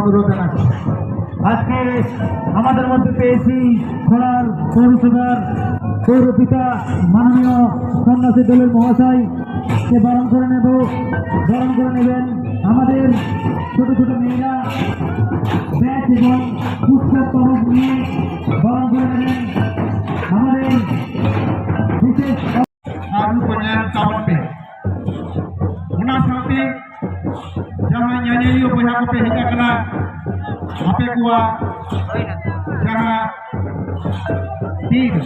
অনুরোধ জানাচ্ছি আজকে আমাদের মধ্যে পেয়েছি খোলার পৌরসভার পৌরপিতা মাননীয় সন্ন্যাসী দলের মহাশয়। কে বরণ করে নেব, বরণ করে নেবেন আমাদের ছোট ছোট মেয়েরা। ব্যাট এবং পুস্তক কবক নিয়ে বরণ করে নেবেন আমাদের বিশেষ কল্যাণ jangan nyanyi yo punya kopi hingga kena ape gua jangan tiga.